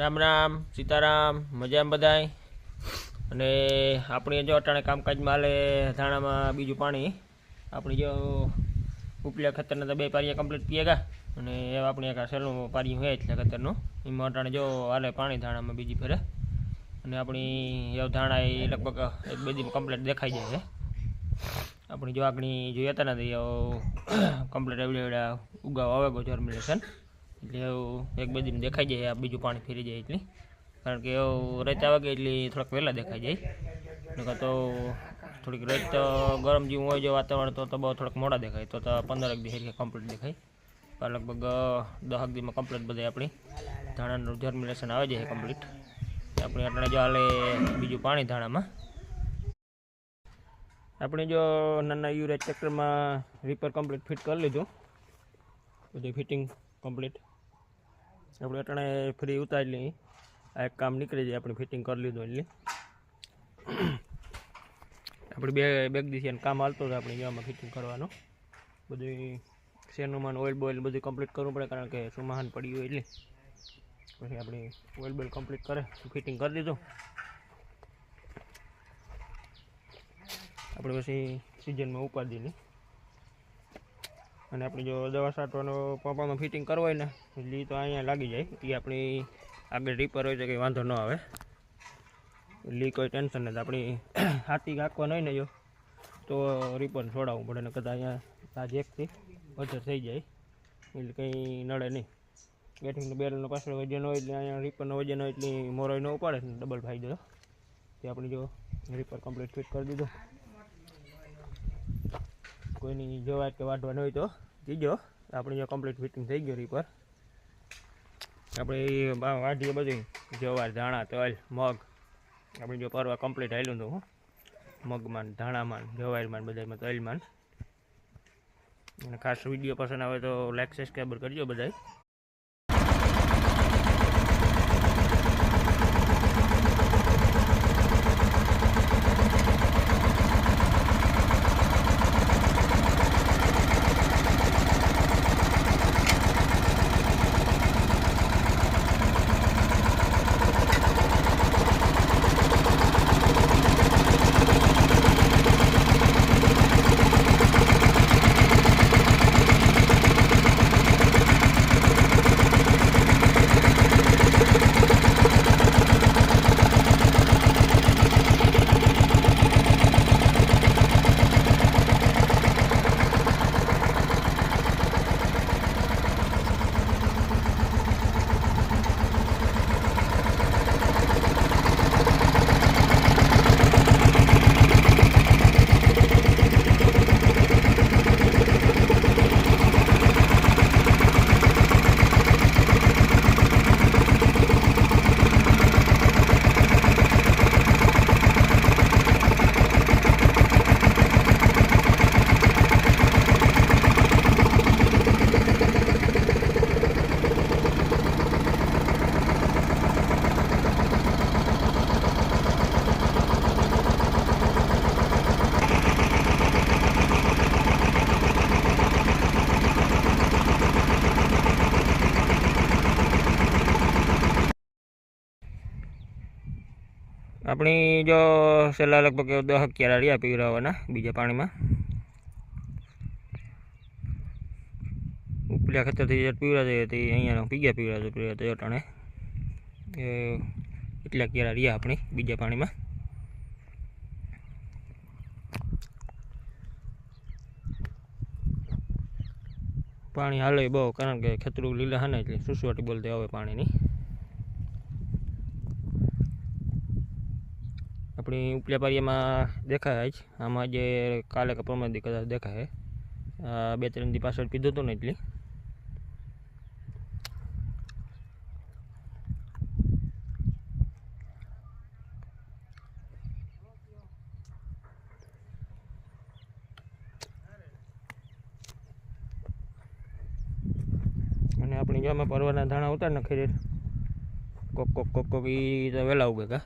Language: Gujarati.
રામ રામ, સીતારામ, મજામાં બધાય? અને આપણે જો અટાણે કામકાજમાં હાલે ધાણામાં બીજું પાણી. આપણે જો ઉપલા ખતરના તો બે પારિયા કમ્પ્લીટ પીએ ગયા અને એવા આપણે એક સહેલું હોય એટલે ખતરનું. એમાં અટાણે જો હાલે પાણી ધાણામાં બીજી ફેરે. અને આપણી એવ ધાણા એ લગભગ એક બે દિન કમ્પ્લીટ દેખાઈ જાય છે. આપણી જો આગળ જોઈએ હતા નથી કમ્પ્લીટ એવડે એવડા ઉગાવ આવે ગયો જર્મિનેશન એટલે એવું એક બે દિન દેખાઈ જાય, આ બીજું પાણી ફેરી જાય એટલે. કારણ કે એવું રેતા વાગે એટલી થોડાક વહેલા દેખાઈ જાય. નકર તો થોડીક રેત ગરમ જેવું હોય જો વાતાવરણ, તો બહુ થોડાક મોડા દેખાય. તો પંદર એક દી કમ્પ્લીટ દેખાય. લગભગ દસ દીમાં કમ્પ્લીટ બધી આપણી. ધાણાનું જર્મિનેશન આવે જાય કમ્પ્લીટ આપણે આપણે જો હાલે બીજું પાણી ધાણામાં. આપણે જો નાના યુરિયા ટ્રેક્ટરમાં રીપર કમ્પ્લીટ ફિટ કરી લીધું. બધું ફિટિંગ કમ્પ્લીટ આપણે અટાણે ફ્રી ઉતારી લઈ આ એક કામ નીકળી જાય, આપણે ફિટિંગ કરી લીધું એટલે. આપણે બે બેગ દિવસે કામ હાલતું હતું આપણે જેવામાં ફિટિંગ કરવાનું. બધું શેનુમાન ઓઇલ બોઇલ બધું કમ્પ્લીટ કરવું પડે કારણ કે સુમાહાન પડી હોય એટલે. પછી આપણે ઓઇલ બોઇલ કમ્પ્લીટ કરે ફિટિંગ કરી દીધું. આપણે પછી સિઝનમાં ઉપાડી નહીં અને આપણે જો દવા છાંટવાનો પંપામાં ફિટિંગ કરવું હોય ને લી તો અહીંયા લાગી જાય. એ આપણી આગળ રીપર હોય તો કંઈ વાંધો ન આવે. લી કોઈ ટેન્શન નથી. આપણી હાથી હાંકવાનું હોય ને જો, તો રીપર છોડાવવું પડે ને કદાચ અહીંયા આ જેકથી વજર થઈ જાય. એટલે કંઈ નડે નહીં. બેઠીને બેરલનો પાછળ વજન હોય એટલે અહીંયા રીપરનો વજન હોય એટલે મોરોય ન ઉપાડે, ડબલ ફાયદો. તે આપણે જો રીપર કમ્પ્લીટ ફિટ કરી દીધું. કોઈની જવાય કે વાઢવાનું હોય તો જીજો આપણે જો કમ્પ્લીટ ફિટિંગ થઈ ગયું રીપર આપણે એ બા- વાઢીએ બધું જવાર, ધાણા, તલ, મગ. આપણે જો પરવા કમ્પ્લીટ આવેલું હતું મગમાં ધાણામાં ને જવારમાં ને બધામાં તલમાં અને ખાસ વીડિયો પસંદ આવે તો લાઈક સબસ્ક્રાઈબર કરજો બધાય. આપણી જો છેલ્લા લગભગ દસ ક્યારા રહ્યા પીવડાવવાના બીજા પાણીમાં. ઉપલા ખેતરથી જે પીવડાતી હતી અહીંયા પીગ્યા પીવડાતું પીવડાતું અટાણે એ એટલા ક્યારા રહ્યા આપણી બીજા પાણીમાં. પાણી હાલે બહુ, કારણ કે ખેતરું લીલા હા ને એટલે સુસવાટી બોલતી આવે પાણીની. આપણી ઉપલા પારિયામાં દેખાય જ. આમાં જે કાલે કે પરમ કદાચ દેખાય. બે ત્રણ દી પાછળ પીધું હતું ને એટલી. અને આપણે જો અમે પરવાના ધાણા ઉતાર નાખી કોક કોક કોક કોક એ તો વહેલા ઉગે કા.